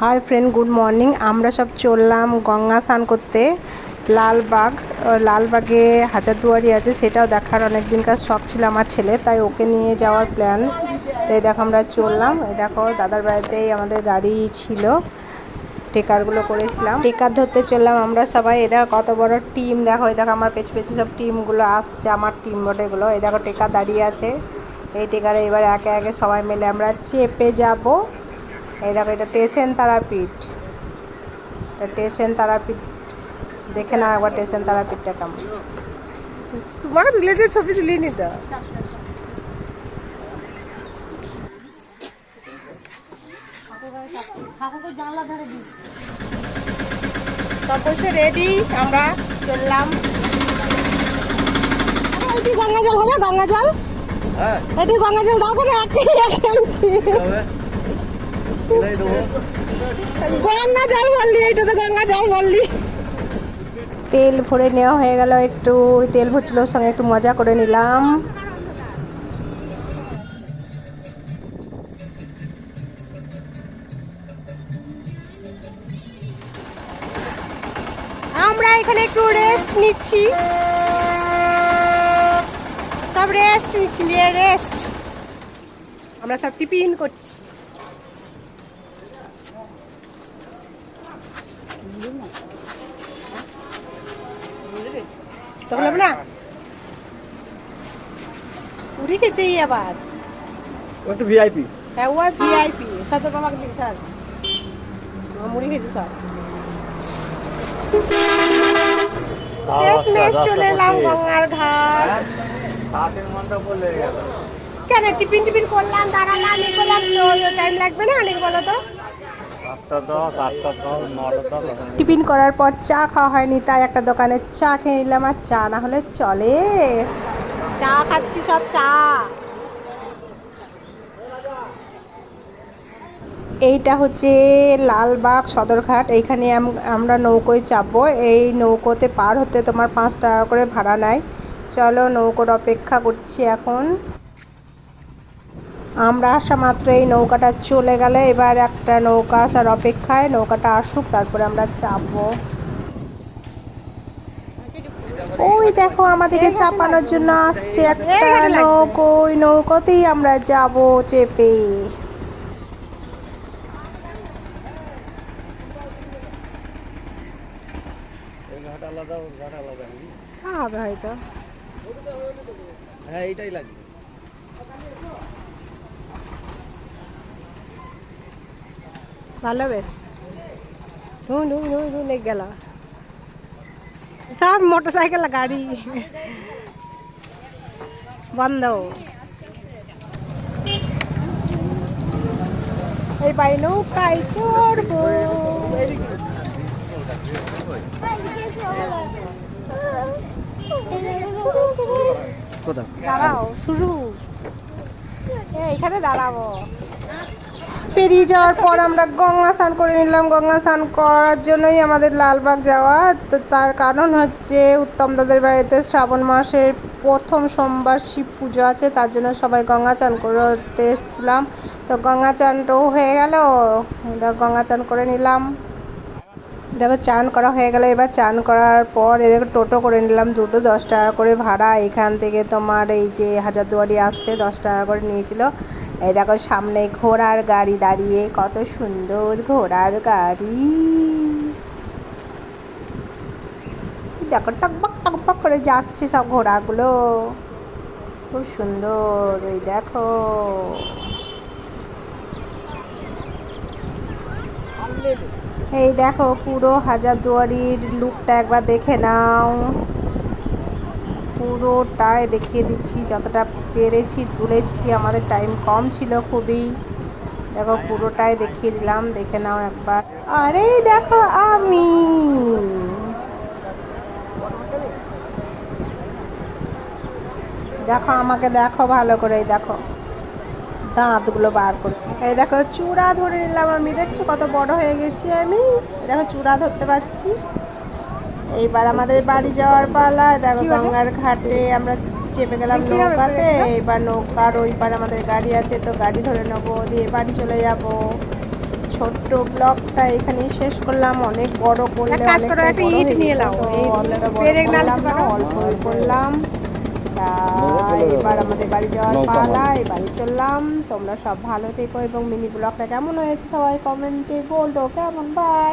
Hi friend good morning আমরা সব চললাম গঙ্গা স্নান করতে। লালবাগ লালবাগে হাজারদুয়ারি আছে, সেটাও দেখার অনেক দিনকার শখ ছিল আমার ছেলে, তাই ওকে নিয়ে যাওয়ার প্ল্যান তো এই দেখো আমরা চললাম। এই দেখো দাদার বাড়িতেই আমাদের গাড়ি ছিল। টেকারগুলো করেছিলাম। টেকার ধরতে চললাম আমরা সবাই। এ দেখো কত বড় টিম দেখো, এই দেখো আমার পেছু পেছু সব টিমগুলো আসছে, আমার টিম বটেগুলো এই দেখো টেকার দাঁড়িয়ে আছে। এই টেকারে এবার একে একে সবাই মিলে আমরা চেপে যাব। এই দেখো এটা স্টেশন তারাপীঠ। এটা স্টেশন তারাপীঠ। দেখে নাও একবার স্টেশন তারাপীঠটা কেমন। তুলে যে ছবি তুলিয়ে নিত সব বসে রেডি আমরা চললাম। এটি গঙ্গা জল হবে গঙ্গা জল? হ্যাঁ। এটি গঙ্গা জল দাও করে একে একে হবে এটাই দেবো গঙ্গা জল বললি এইটা তো গঙ্গা জল বললি। তেল ভরে নেওয়া হয়ে গেল একটু তেল ভরছিল সঙ্গে একটু মজা করে নিলাম। আমরা এখানে একটু রেস্ট নিচ্ছি। সব রেস্ট নিচ্ছি রেস্ট আমরা সব টিফিন করছি। তখন হবে না উড়ি আবার ও একটু ভিআইপি হ্যাঁ ও ভিআইপি সাথে বাবাকে দিন স্যার মুড়ি খেয়েছে স্যার চলে এলাম গঙ্গার ঘাট মনটা বলে গেল কেন টিফিন টিফিন করলাম দাঁড়ালাম এ করলাম টাইম লাগবে না অনেক বলো তো টিফিন করার পর চা খাওয়া হয়নি তাই একটা দোকানে চা খেয়ে নিলাম আর চা না হলে চলে। চা খাচ্ছি সব চা। এইটা হচ্ছে লালবাগ সদরঘাট এইখানে আমরা নৌকোয় চাপবো। এই নৌকোতে পার হতে তোমার পাঁচ টাকা করে ভাড়া নেয় চলো নৌকোর অপেক্ষা করছি এখন। আমরা আসা মাত্র এই নৌকাটা চলে গেলে এবার একটা নৌকা আসার অপেক্ষায় নৌকাটা আসুক তারপরে আমরা চাপবো ওই দেখো আমাদেরকে চাপানোর জন্য আসছে একটা নৌকো। ওই নৌকোতেই আমরা যাব চেপে। হবে হয়তো। হ্যাঁ এইটাই লাগবে। ভালো বেশ। ঢুই ঢুই ঢুই ঢুই লেগে গেল। সব মোটর সাইকেল গাড়ি। বন্ধ। এই বাই নৌকায় চড়বো। দাঁড়াও শুরু। এখানে দাঁড়াবো। পেরিয়ে যাওয়ার পর আমরা গঙ্গা স্নান করে নিলাম। গঙ্গা স্নান করার জন্যই আমাদের লালবাগ যাওয়া। তো তার কারণ হচ্ছে উত্তম দাদের বাড়িতে শ্রাবণ মাসের প্রথম সোমবার শিব পুজো আছে, তার জন্য সবাই গঙ্গা চান করতে এসেছিলাম। তো গঙ্গা চানটাও হয়ে গেল। গঙ্গা চান করে নিলাম। দেখো চান করা হয়ে গেল। এবার চান করার পর এদের টোটো করে নিলাম। দুটো দশ টাকা করে ভাড়া। এখান থেকে তোমার এই যে হাজারদুয়ারি আসতে দশ টাকা করে নিয়েছিল। এই দেখো, সামনে ঘোড়ার গাড়ি দাঁড়িয়ে কত সুন্দর ঘোড়ার গাড়ি। দেখো টকবক টকবক করে যাচ্ছে সব ঘোড়াগুলো। খুব সুন্দর ওই দেখো। এই দেখো, পুরো হাজারদুয়ারির লুকটা একবার দেখে নাও। পুরোটাই দেখিয়ে দিচ্ছি, যতটা পেরেছি তুলেছি আমাদের টাইম কম ছিল খুবই। দেখো পুরোটাই দেখিয়ে দিলাম দেখে নাও একবার। আরে দেখো আমি। দেখো আমাকে দেখো ভালো করে দেখো। দাঁতগুলো বার করে। এই দেখো চূড়া ধরে নিলাম আমি। দেখছ কত বড় হয়ে গেছি আমি? দেখো চূড়া ধরতে পারছি। এইবার আমাদের বাড়ি যাওয়ার পালা। দেখো গঙ্গার ঘাটে আমরা চেপে গেলাম নৌকাতে এবার নৌকার ওই পার আমাদের গাড়ি আছে তো গাড়ি ধরে নেব দিয়ে বাড়ি চলে যাব। ছোট্ট ব্লগটা এখানেই শেষ করলাম অনেক বড় করলাম? অল্পই করলাম। তা এবার আমাদের বাড়ি যাওয়ার পালা এই বাড়ি চললাম। তোমরা সব ভালো থেকো এবং মিনি ব্লগটা কেমন হয়েছে সবাই কমেন্টে বলো। কেমন? বাই